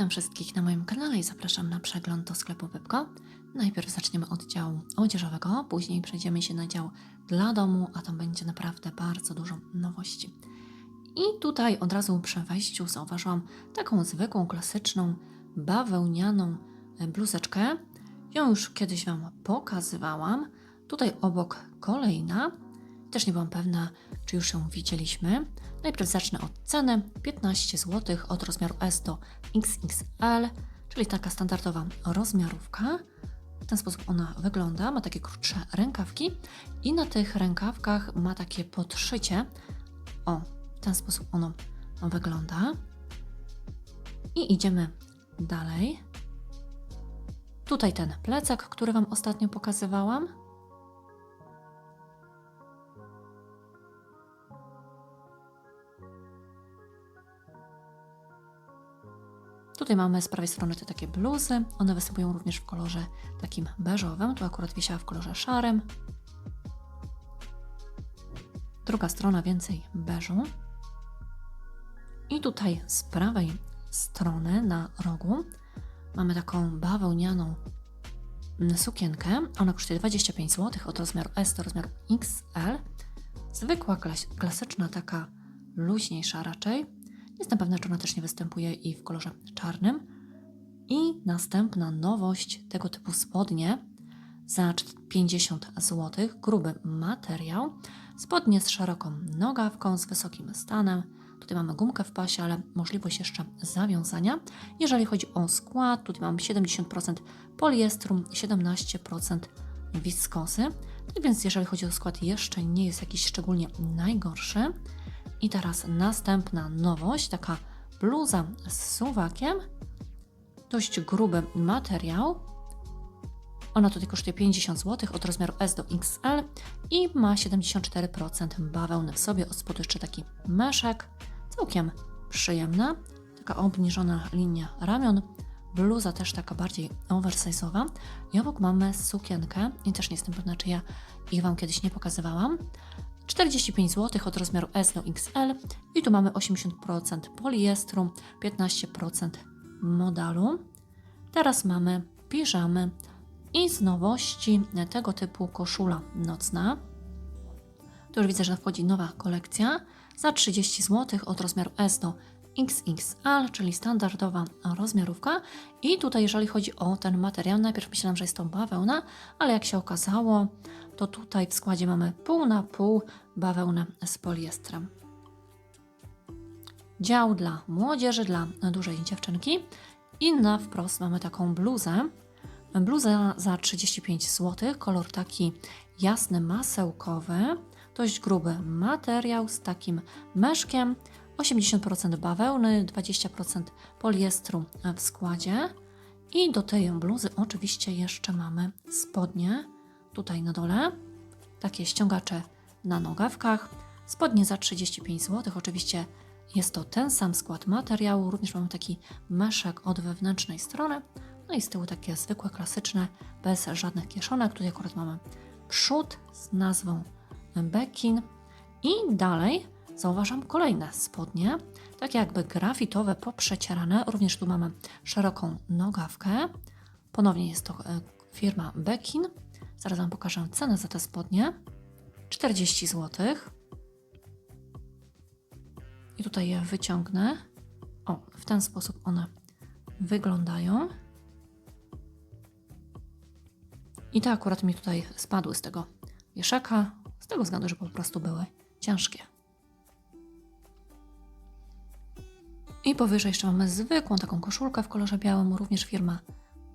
Witam wszystkich na moim kanale i zapraszam na przegląd do sklepu Pepko. Najpierw zaczniemy od działu odzieżowego, później przejdziemy się na dział dla domu, a tam będzie naprawdę bardzo dużo nowości. I tutaj od razu przy wejściu zauważyłam taką zwykłą, klasyczną, bawełnianą e, bluzeczkę. Ją już kiedyś Wam pokazywałam. Tutaj obok kolejna. Też nie byłam pewna, czy już ją widzieliśmy. Najpierw zacznę od ceny. 15 zł od rozmiaru S do XXL, czyli taka standardowa rozmiarówka. W ten sposób ona wygląda. Ma takie krótsze rękawki i na tych rękawkach ma takie podszycie. O, w ten sposób ono wygląda. I idziemy dalej. Tutaj ten plecak, który Wam ostatnio pokazywałam. Tutaj mamy z prawej strony te takie bluzy. One występują również w kolorze takim beżowym. Tu akurat wisiała w kolorze szarym. Druga strona więcej beżu. I tutaj z prawej strony na rogu mamy taką bawełnianą sukienkę. Ona kosztuje 25 zł od rozmiaru S do rozmiaru XL. Zwykła, klas klasyczna, taka luźniejsza raczej. Jestem pewna, czy ona też nie występuje i w kolorze czarnym. I następna nowość tego typu spodnie za 50 zł. Gruby materiał. Spodnie z szeroką nogawką, z wysokim stanem. Tutaj mamy gumkę w pasie, ale możliwość jeszcze zawiązania. Jeżeli chodzi o skład, tutaj mamy 70% poliestru, 17% wiskosy. Tak więc jeżeli chodzi o skład, jeszcze nie jest jakiś szczególnie najgorszy. I teraz następna nowość, taka bluza z suwakiem. Dość gruby materiał. Ona tutaj kosztuje 50 zł od rozmiaru S do XL i ma 74% bawełny w sobie. Od spodu jeszcze taki meszek. Całkiem przyjemna. Taka obniżona linia ramion. Bluza też taka bardziej oversize'owa. I obok mamy sukienkę. I też nie jestem pewna, czy ja ich Wam kiedyś nie pokazywałam. 45 zł od rozmiaru S do XL i tu mamy 80% poliestru, 15% modalu. Teraz mamy piżamy i z nowości tego typu koszula nocna. Tu już widzę, że wchodzi nowa kolekcja za 30 zł od rozmiaru S do XXL, czyli standardowa rozmiarówka. I tutaj, jeżeli chodzi o ten materiał, najpierw myślałam, że jest to bawełna, ale jak się okazało, to tutaj w składzie mamy pół na pół bawełnę z poliestrem. Dział dla młodzieży, dla dużej dziewczynki. I na wprost mamy taką bluzę. Bluza za 35 zł, kolor taki jasny, masełkowy, dość gruby materiał z takim meszkiem, 80% bawełny, 20% poliestru w składzie. I do tej bluzy oczywiście jeszcze mamy spodnie tutaj na dole, takie ściągacze na nogawkach, spodnie za 35 zł. Oczywiście jest to ten sam skład materiału, również mamy taki meszek od wewnętrznej strony, no i z tyłu takie zwykłe, klasyczne, bez żadnych kieszonek. Tutaj akurat mamy przód z nazwą Bekin i dalej zauważam kolejne spodnie, takie jakby grafitowe, poprzecierane. Również tu mamy szeroką nogawkę. Ponownie jest to e, firma Bekin. Zaraz Wam pokażę cenę za te spodnie. 40 zł. I tutaj je wyciągnę. O, w ten sposób one wyglądają. I te akurat mi tutaj spadły z tego wieszaka, z tego względu, że po prostu były ciężkie. I powyżej jeszcze mamy zwykłą taką koszulkę w kolorze białym, również firma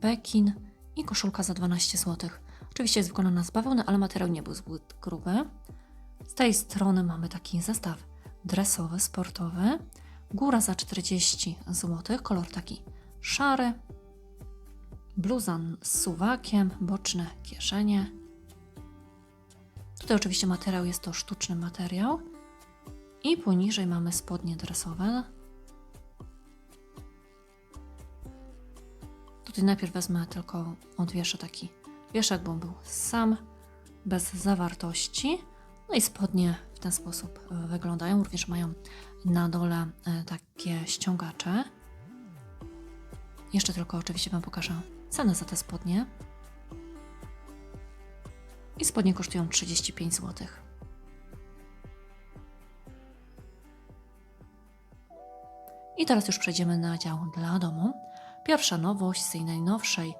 Bekin i koszulka za 12 zł. Oczywiście jest wykonana z bawełny, ale materiał nie był zbyt gruby. Z tej strony mamy taki zestaw dresowy, sportowy. Góra za 40 zł, kolor taki szary. Bluza z suwakiem, boczne kieszenie. Tutaj oczywiście materiał jest to sztuczny materiał. I poniżej mamy spodnie dresowe. Tutaj najpierw wezmę tylko odwieszę taki wieszak, bo był sam, bez zawartości. No i spodnie w ten sposób e, wyglądają. Również mają na dole e, takie ściągacze. Jeszcze tylko oczywiście Wam pokażę cenę za te spodnie. I spodnie kosztują 35 zł. I teraz już przejdziemy na dział dla domu. Pierwsza nowość z tej najnowszej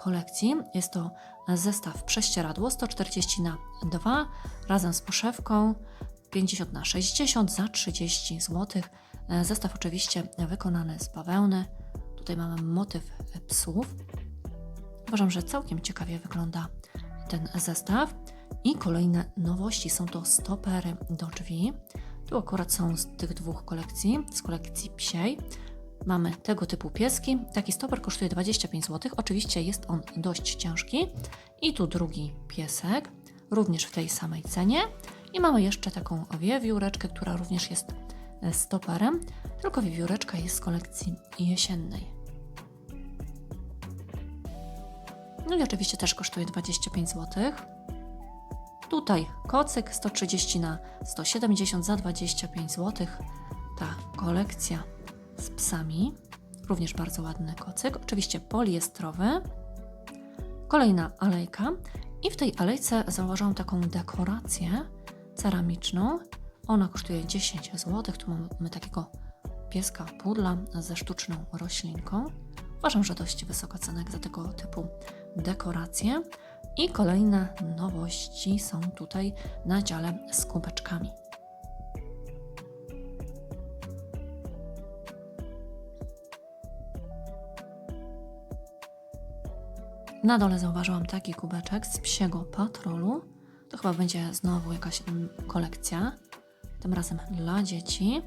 kolekcji jest to zestaw prześcieradło 140 na 2 razem z poszewką 50 na 60 za 30 zł. Zestaw oczywiście wykonany z bawełny. Tutaj mamy motyw psów. Uważam, że całkiem ciekawie wygląda ten zestaw. I kolejne nowości są to stopery do drzwi. Tu akurat są z tych dwóch kolekcji, z kolekcji psiej. Mamy tego typu pieski. Taki stoper kosztuje 25 zł. Oczywiście jest on dość ciężki. I tu drugi piesek, również w tej samej cenie. I mamy jeszcze taką wiewióreczkę, która również jest stoperem, tylko wiewióreczka jest z kolekcji jesiennej. No i oczywiście też kosztuje 25 zł. Tutaj kocyk 130 na 170 za 25 zł. Ta kolekcja z psami. Również bardzo ładny kocyk. Oczywiście poliestrowy. Kolejna alejka. I w tej alejce zauważyłam taką dekorację ceramiczną. Ona kosztuje 10 zł. Tu mamy takiego pieska pudla ze sztuczną roślinką. Uważam, że dość wysoka cena za tego typu dekoracje. I kolejne nowości są tutaj na dziale z kubeczkami. Na dole zauważyłam taki kubeczek z psiego patrolu. To chyba będzie znowu jakaś kolekcja. Tym razem dla dzieci.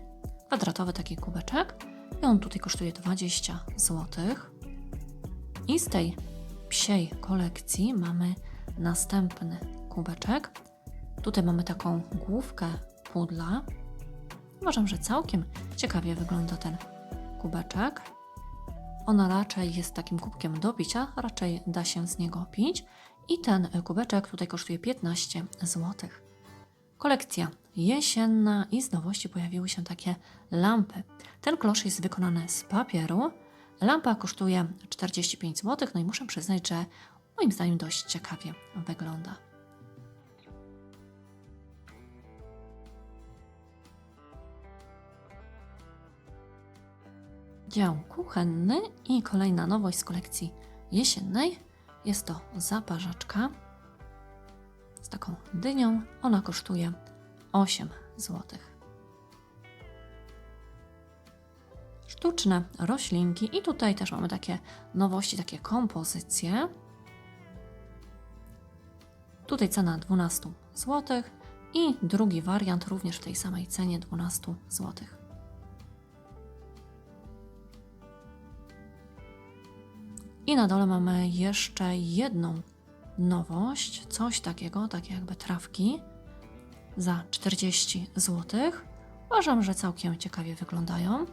Kwadratowy taki kubeczek. I on tutaj kosztuje 20 zł. I z tej psiej kolekcji mamy następny kubeczek. Tutaj mamy taką główkę pudla. Uważam, że całkiem ciekawie wygląda ten kubeczek. Ona raczej jest takim kubkiem do picia, raczej da się z niego pić. I ten kubeczek tutaj kosztuje 15 zł. Kolekcja jesienna i z nowości pojawiły się takie lampy. Ten klosz jest wykonany z papieru. Lampa kosztuje 45 zł, no i muszę przyznać, że moim zdaniem dość ciekawie wygląda. Dział kuchenny i kolejna nowość z kolekcji jesiennej. Jest to zaparzaczka z taką dynią. Ona kosztuje 8 zł. Sztuczne roślinki i tutaj też mamy takie nowości, takie kompozycje. Tutaj cena 12 zł i drugi wariant również w tej samej cenie 12 zł. I na dole mamy jeszcze jedną nowość, coś takiego, takie jakby trawki za 40 zł. Uważam, że całkiem ciekawie wyglądają.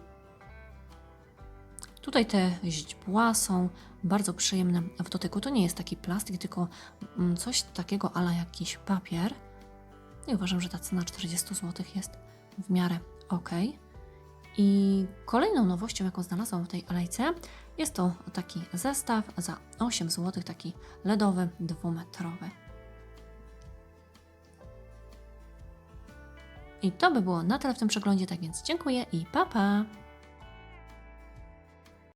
Tutaj te źdźbła są bardzo przyjemne w dotyku. To nie jest taki plastik, tylko mm, coś takiego ala jakiś papier. I uważam, że ta cena 40 zł jest w miarę ok. I kolejną nowością, jaką znalazłam w tej alejce, jest to taki zestaw za 8 zł, taki LEDowy, dwumetrowy. I to by było na tyle w tym przeglądzie, tak więc dziękuję i pa pa!